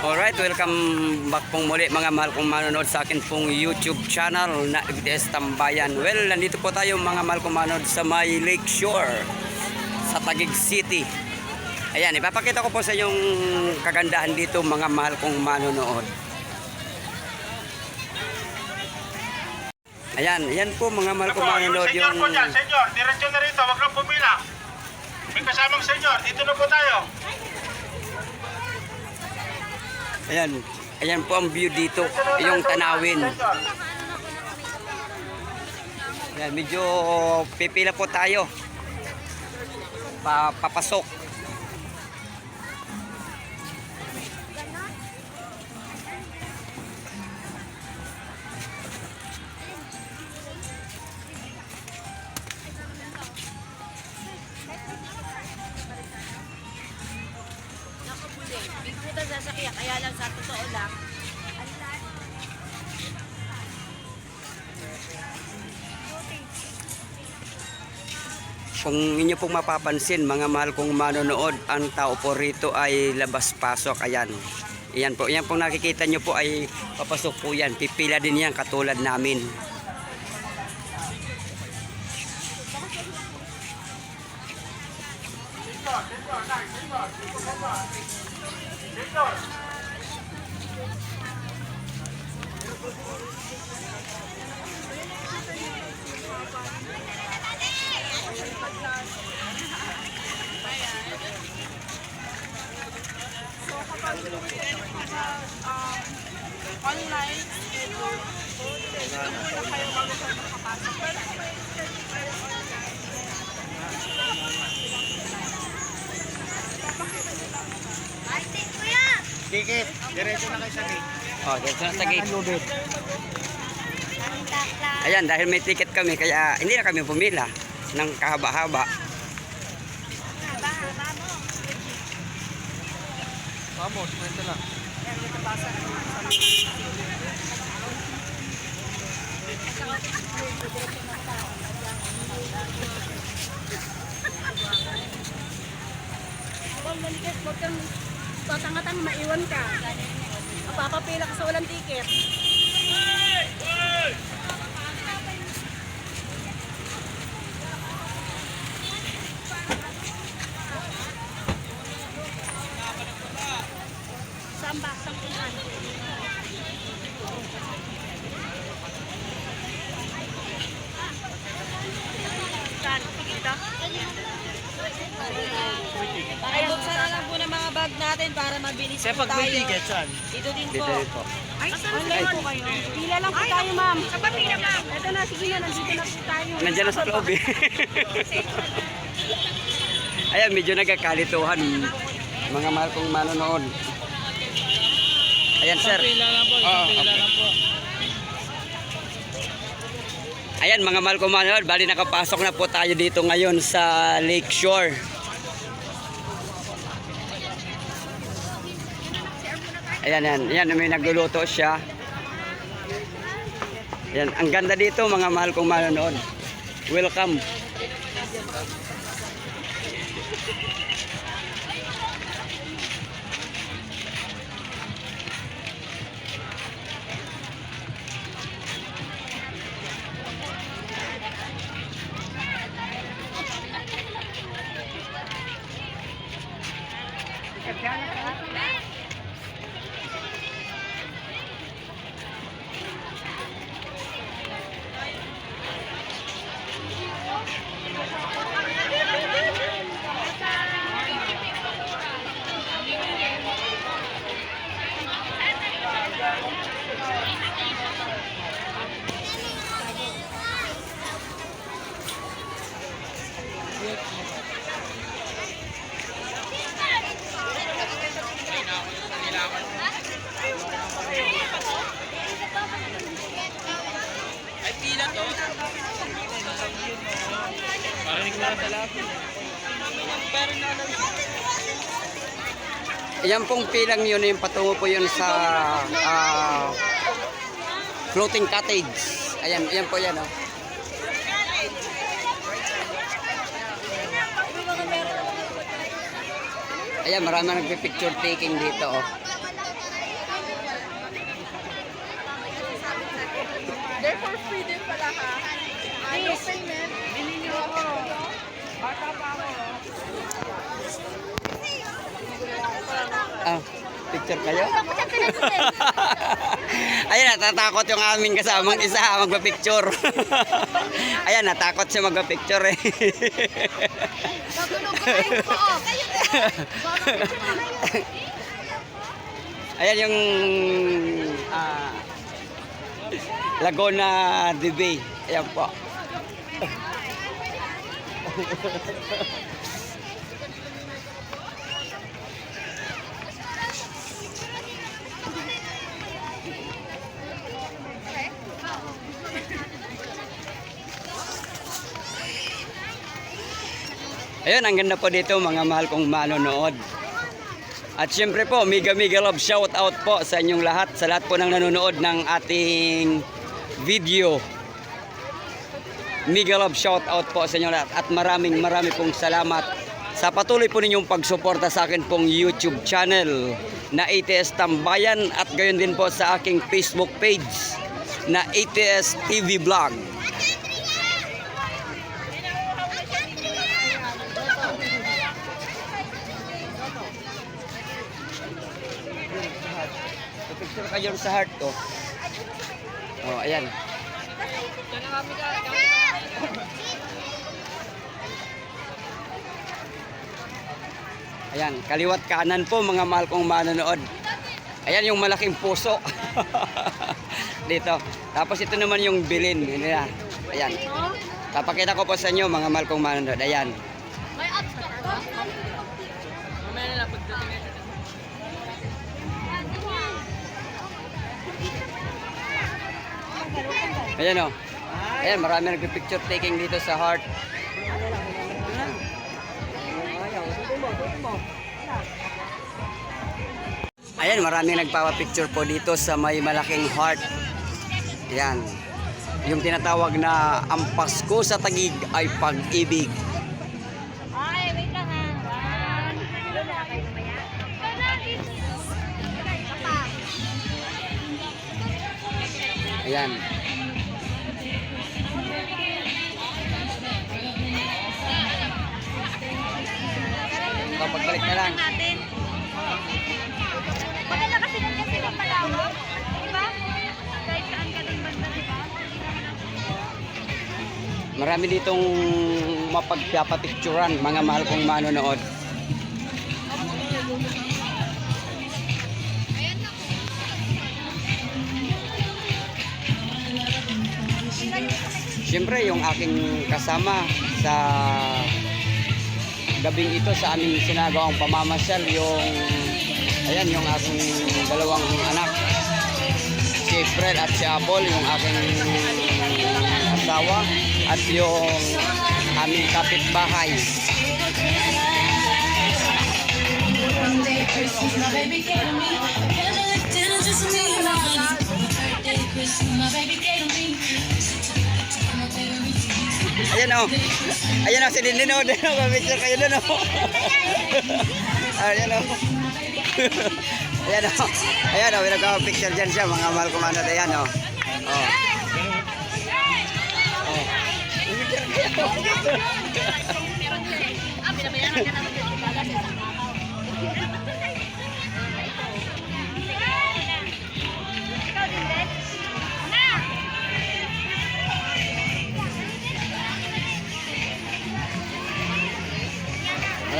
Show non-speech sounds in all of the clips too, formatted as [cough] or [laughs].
Alright, welcome back pong muli mga mahal kong manonood sa akin pong YouTube channel na FDS Tambayan. Well, nandito po tayo mga mahal kong manonood sa may Lake Shore sa Taguig City. Ayan, ipapakita ko po sa yung kagandahan dito mga mahal kong manonood. Ayan, ayan po mga mahal kong Ako, yung manonood senyor po dyan, senyor, diretso na rito, wag lang pumila. May kasamang senyor, dito na po tayo. Ayan, ayan po ang view dito, yung tanawin. Ayan, medyo pipila po tayo. Pa, papasok. Sasakyan, kaya lang sa totoo lang. Kung inyo pong mapapansin, mga mahal kong manonood, ang tao po rito ay labas-pasok. Ayan. Ayan po. Ayan pong nakikita nyo po ay papasok po yan. Pipila din yan katulad namin. Online, ito, ito muna kayo bago kayo makapasok. Pero Dikit, diretso na kayo sa gate. Oh, dito na sa gate. Ayan, dahil may ticket kami, kaya hindi na kami pumila ng kahaba-haba. Vamos, kwento lang. Huwag malikit, huwag kang tatangatang maiwan ka. Papapila ka sa walang ticket. Saan ba? Saan kunan? Saan? Dito? Ay, buksan na lang po ng mga bag natin para mabilis Sa po pag may tayo. ticket, saan? Dito din po. Dito rin po. Ay, online po kayo. Pila lang po tayo, ma'am. Sa pila, ma'am. Ito na, sige na, nandito na po tayo. Nandiyan na sa loob eh. [laughs] Ayan, medyo nagkakalituhan. Mga mahal kong manonood. Ayan, sir. Pila lang po, Oo, pila okay. lang po. Ayan, mga mahal kong manonood. Bali, nakapasok na po tayo dito ngayon sa Lake Ayan, ayan. Ayan, may nagluluto siya. Ayan, ang ganda dito, mga mahal kong manonood. Welcome. Yan pong pilang yun, yung patungo po yun sa ah, floating cottage. Ayan, ayan po yan. Oh. Ayan, marami nagpipicture taking dito. Oh. Hindi, for free din pala ha. Ano payment? Bili niyo ako. Bata pa ako. Ah, picture kayo? Pinag-send. [laughs] Ayan, natatakot yung aming kasamang isa magpa-picture. [laughs] Ayan, natakot siya magpa-picture eh. Oh. Ayan yung ah, Laguna Bay. Ayan po. [laughs] Ayun, ang ganda po dito mga mahal kong manonood. At syempre po, mega mega love shout out po sa inyong lahat, sa lahat po ng nanonood ng ating video. Mega love shout out po sa inyong lahat at maraming maraming pong salamat sa patuloy po ninyong pagsuporta sa akin pong YouTube channel na ATS Tambayan at gayon din po sa aking Facebook page na ATS TV Vlog. Kayo sa heart ko. Oh, ayan. Ayan, kaliwat kanan po mga mahal kong manonood. Ayan yung malaking puso. [laughs] Dito. Tapos ito naman yung bilin nila. Ayan. Papakita ko po sa inyo mga mahal kong manonood. Ayan. May apps ka ba? Ayan o. Ayan, marami nagpipicture taking dito sa heart. Ayan, marami nagpapapicture po dito sa may malaking heart. Ayan. Yung tinatawag na ang Pasko sa Tagig ay pag-ibig. Ayan. Papagbalik na lang. Maganda kasi nandiyan sila palawak. Di ba? Kahit saan ka din banda, di ba? Marami ditong mapagpapapicturan, mga mahal kong manonood. Siyempre, yung aking kasama sa gabing ito sa aming sinagawang pamamasyal, yung, ayan, yung aking dalawang anak, si Fred at si Apple, yung aking asawa, at yung aming kapitbahay. Ayan o. Ayan o, si Lindin [laughs] o. Picture kayo doon o. [laughs] Ayan o. [laughs] Ayan o. Ayan o, pinagpapicture dyan siya, mga mahal kumandat. Ayan o. Oh. Ah, binabayaran ka naman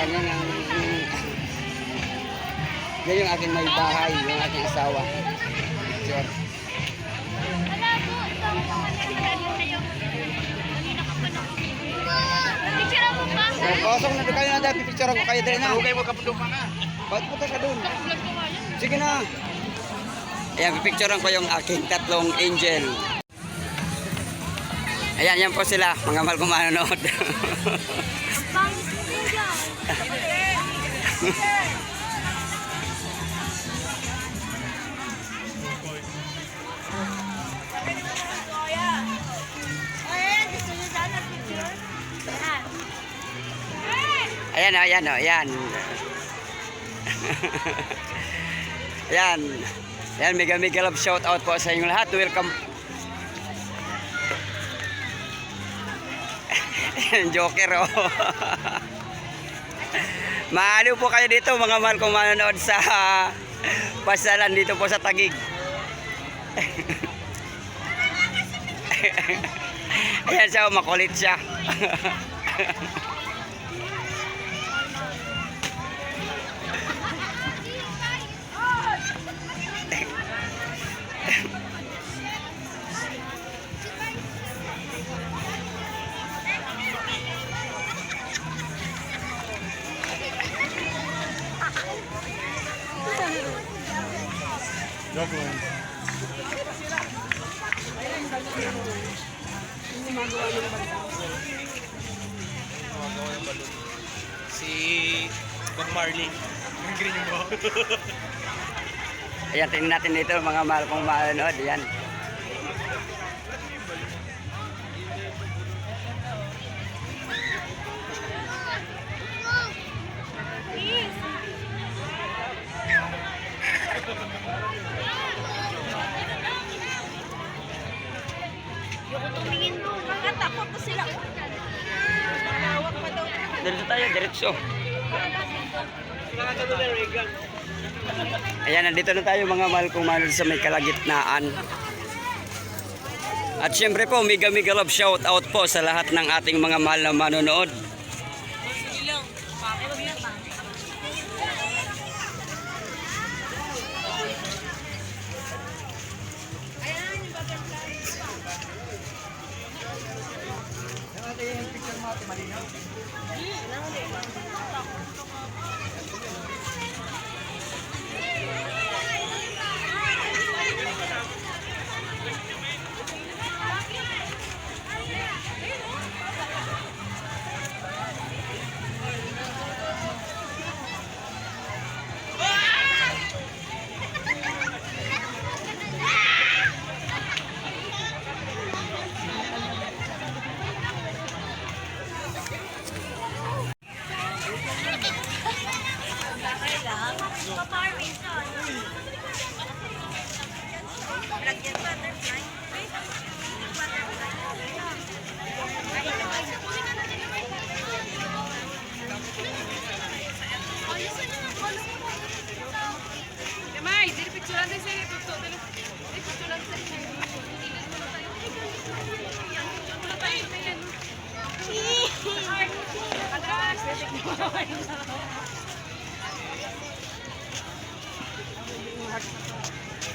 Ayan yan ang... Yan yung aking may bahay, yung aking asawa. Na na. Oh, kosong na doon kayo na dahil pipicture ko kayo din na. Okay mo kapundong pa nga. Ba't punta ka doon? Sige na. Ayan, pipicturean ko yung aking tatlong angel. Ayan, yan po sila, mga mahal kong manonood. Ayan o, ayan o, ayan. [laughs] ayan. Ayan, mega mega love shout out po sa inyong lahat. Welcome. [laughs] Joker o. Oh. [laughs] Maaliw po kayo dito, mga mahal kong manonood sa [laughs] pasalan dito po sa Tagig. [laughs] Ayan siya, oh, makulit siya. [laughs] Si Bob Marley. Ang green mo. Ayan, tingnan natin dito, mga mahal kong manonood. Ayan. Diretso. Ayan, nandito na tayo mga mahal kong manonood sa may kalagitnaan. At syempre po, mega mega love shout out po sa lahat ng ating mga mahal na manonood.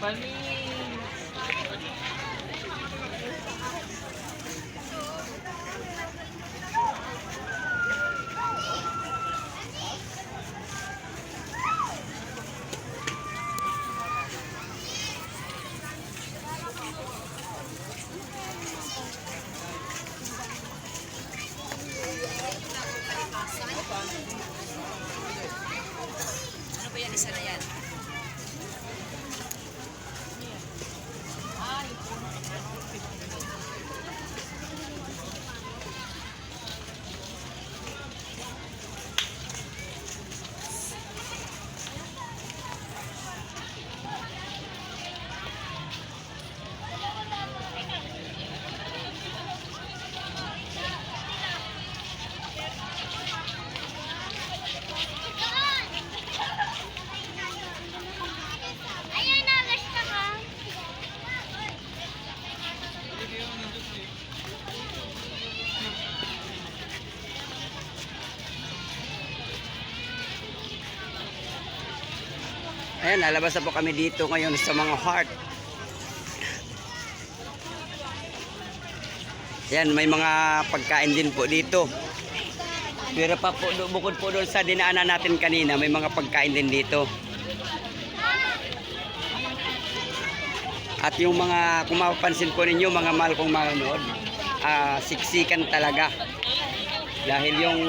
Ano ba yan? Isa na yan. Ayan, lalabas na po kami dito ngayon sa mga heart. Ayan, may mga pagkain din po dito. Pero pa po, bukod po doon sa dinaanan natin kanina, may mga pagkain din dito. At yung mga, kung mapapansin po ninyo, mga mahal kong manonood, ah, siksikan talaga. Dahil yung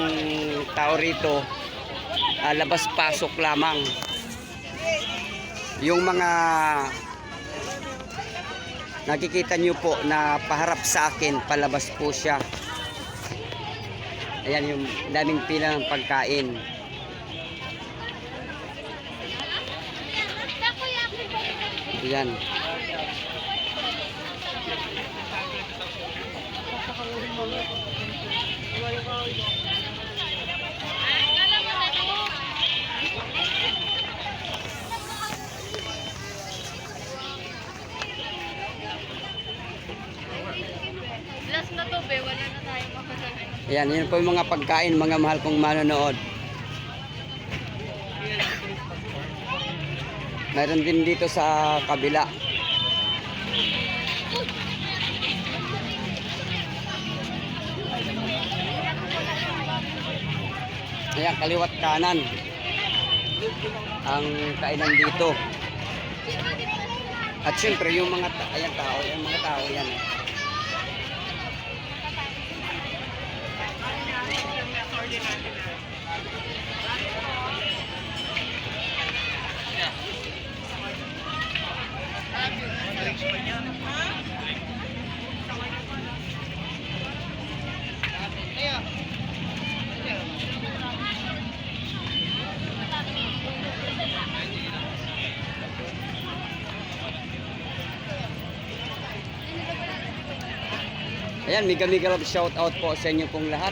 tao rito, ah, labas-pasok lamang. Yung mga nakikita nyo po na paharap sa akin, palabas po siya. Ayan yung daming pila ng pagkain. Ayan. Last na to, be. Wala na tayo makasakay. Ayan, yun po yung mga pagkain, mga mahal kong manonood. Meron din dito sa kabila. Ayan, kaliwat kanan. Ang kainan dito. At syempre, yung mga ta- ayan, tao, yung mga tao, yan. Ayan, mega mega love shout out po sa inyo pong lahat.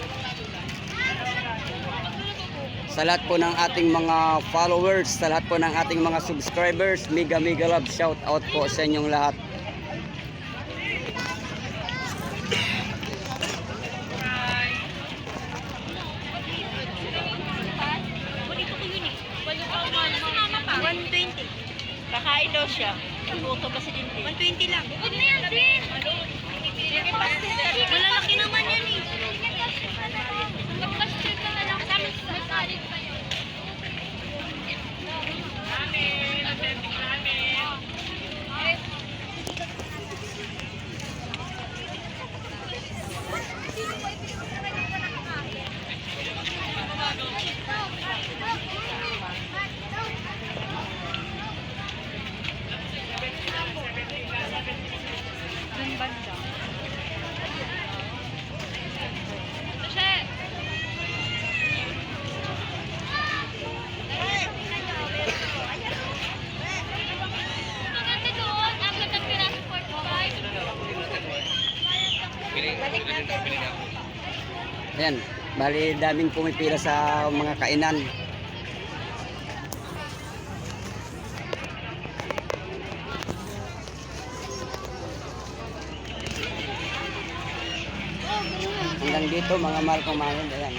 Sa lahat po ng ating mga followers, sa lahat po ng ating mga subscribers, mega mega love shout out po sa inyong lahat. Bonito ko yun. Walo ka mahal mo. Mama pa. 120. Kakain daw siya. Luto ba si Dintin? 120 lang. Huwag na yan, Din. Malalaki naman yan eh. Mag-pasture ka na lang. Sa salad pa yun. Dun banda. Kasi, maganda doon. Ang ganda piraso 45. Ayan, bali daming pumipila sa mga kainan. Hanggang dito mga mahal kong mahal. Ayan.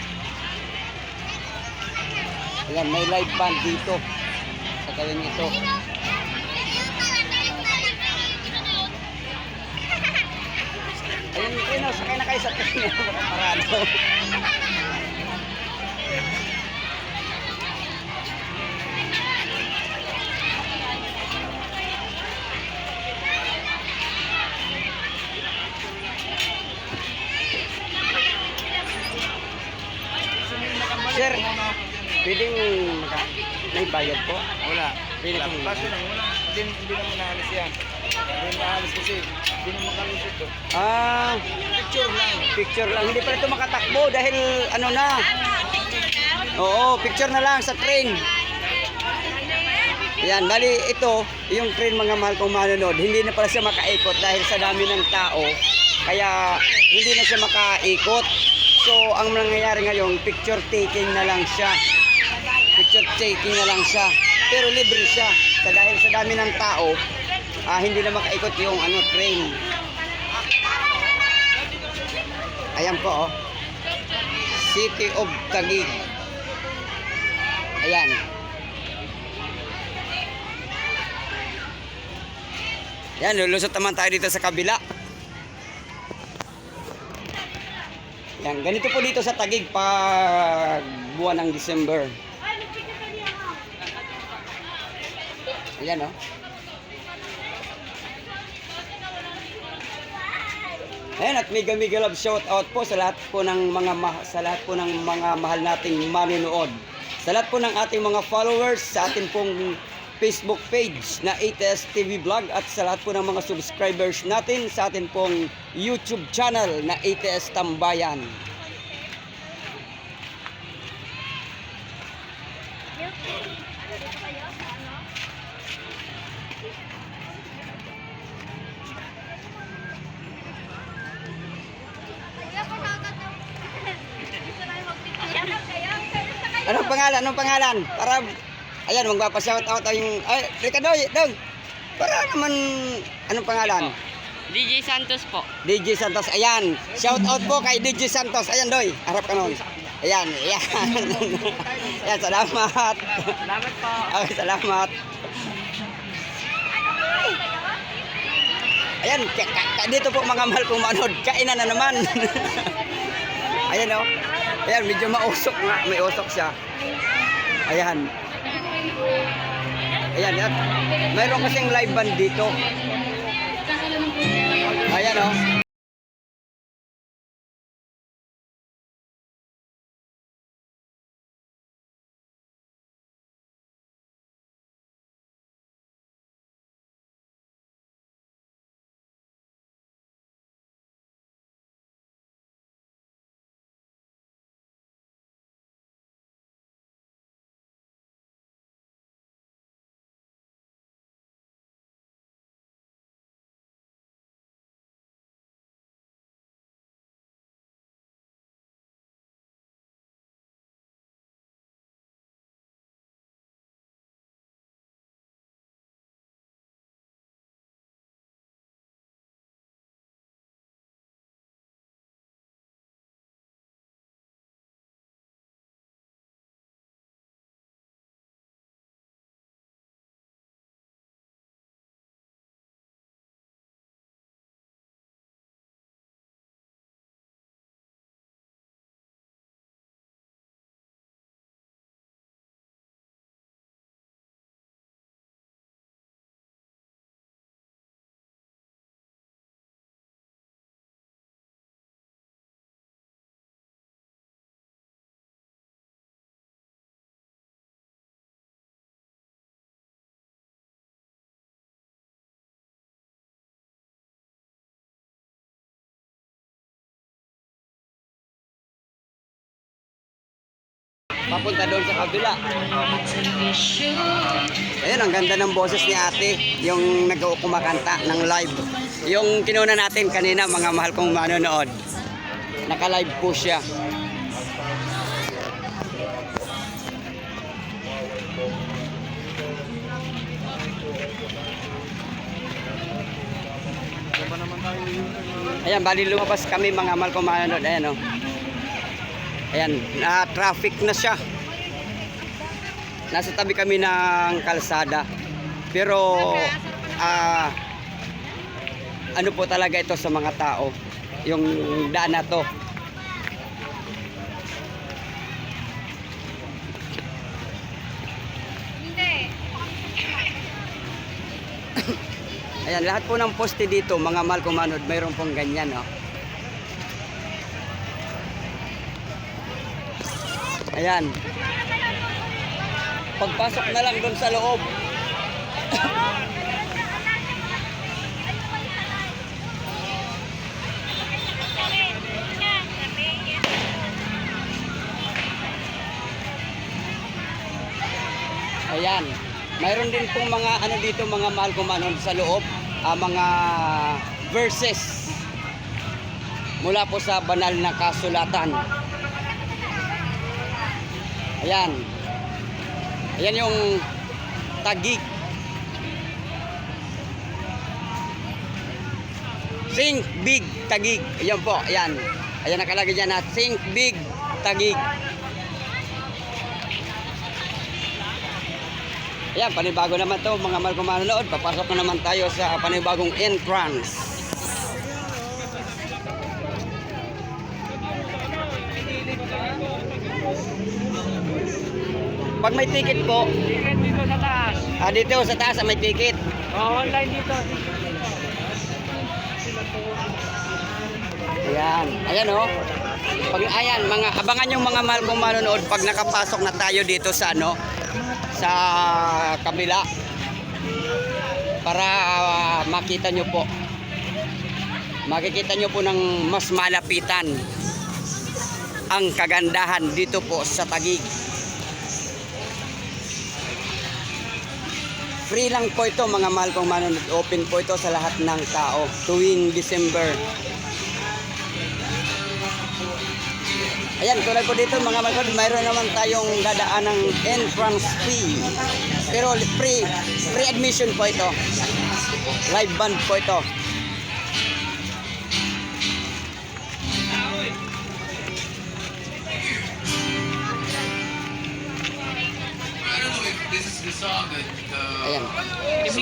Ayan, may live band dito. Sa gawin ito. Ayun, ayun, oh, sakay na kayo sa train. Parado. Sir, pwedeng. May bayad po? Wala. Pong- Kaso lang, wala. Hindi, hindi naman naalis yan. Hindi naalis kasi hindi naman kalis ito. Ah, Picture lang. picture lang. Hindi pala ito makatakbo dahil ano na. Oo, picture na lang sa train. Yan, bali ito, yung train mga mahal kong manonood, hindi na pala siya makaikot dahil sa dami ng tao. Kaya hindi na siya makaikot. So, ang nangyayari ngayon, picture taking na lang siya. Picture taking na lang siya. Pero libre siya. Sa dahil sa dami ng tao, ah, hindi na makaikot yung ano train. Ayan po, oh. City of Taguig. Ayan. Yan, lulusot naman tayo dito sa kabila. Yan, ganito po dito sa Taguig pag buwan ng December. Ayan, oh. Ayan, at mega mega love shout out po sa lahat po ng mga sa lahat po ng mga mahal nating manonood. Sa lahat po ng ating mga followers sa ating pong Facebook page na ATS TV Vlog at sa lahat po ng mga subscribers natin sa ating pong YouTube channel na ATS Tambayan. Ayan, magpapa-shout out yung ay, Ricardo, dong. Para naman anong pangalan? DJ Santos po. DJ Santos. Ayan. Shout out po kay DJ Santos. Ayan, Doy. Harap ka nun. Ayan, ayan. [laughs] ayan, salamat. Salamat po. Okay, salamat. Ayan, ka- ka- dito po mga mahal kong manood. Kainan na naman. [laughs] Ayan o. Ayan, medyo mausok nga. May usok siya. Ayan. Ayan, at mayroon kasing live band dito. Ayan o. Papunta doon sa kabila. Ayun, ang ganda ng boses ni ate. Yung nag-kumakanta ng live. Yung kinuna natin kanina, mga mahal kong manonood. Naka-live po siya. Ayan, bali lumabas kami mga mahal kong manonood. Ayan, oh. Ayan, na traffic na siya. Nasa tabi kami ng kalsada. Pero ah ano po talaga ito sa mga tao, yung daan na to. Ayan, lahat po ng poste dito, mga manood, mayroon pong ganyan, oh. Ayan. Pagpasok na lang doon sa loob. Ayan. Mayroon din pong mga ano dito mga mahal kong manood sa loob, ah, mga verses mula po sa banal na kasulatan. Ayan. Ayan yung tagig. Think big tagig. Ayan po, ayan. Ayan nakalagay dyan na think big tagig. Ayan, panibago naman to mga kong manonood. Papasok na naman tayo sa panibagong entrance. Pag may ticket po, Ticket dito sa taas. ah, dito sa taas ah, may ticket. Oh, online dito. Ayan. Ayan oh. Pag, ayan, mga, abangan yung mga mahal kong manonood pag nakapasok na tayo dito sa ano, sa kabila. Para ah, makita nyo po. Makikita nyo po ng mas malapitan ang kagandahan dito po sa Tagig. Free lang po ito mga mahal kong manonood. Open po ito sa lahat ng tao tuwing December. Ayan, tulad po dito mga mahal kong, mayroon naman tayong dadaan ng entrance fee. Pero free, free admission po ito. Live band po ito. This is the song that uh, Ayan.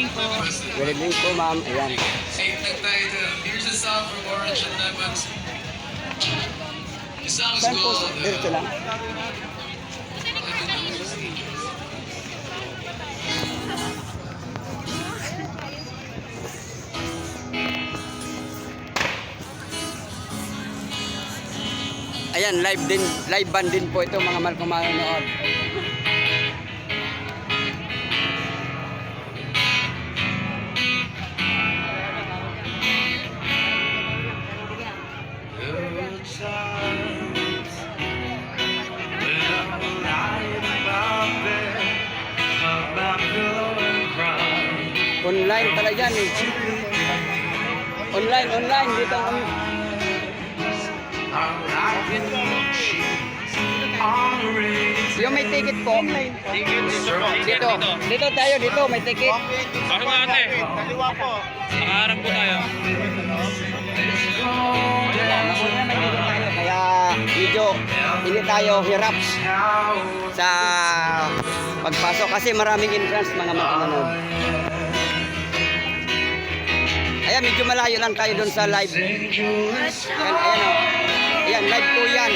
requested. Good evening po ma'am. Ayan. Hey, nagtitle. Here's a song from Orange and Lemons. The song's Saan po? called uh, Dito lang. Ayan, live din, live band din po ito mga mahal kong Online pala yan eh. Online, online. Dito ang kami. Yung may ticket po. Dito. Dito tayo, dito. May ticket. Bakit nga ate? Kaliwa po. Nakaharap po tayo. Kaya medyo hindi tayo hirap sa pagpasok kasi maraming entrance mga manonood. Ayan, medyo malayo lang tayo doon sa live. Ayan, ayan o. Ayan, live po yan.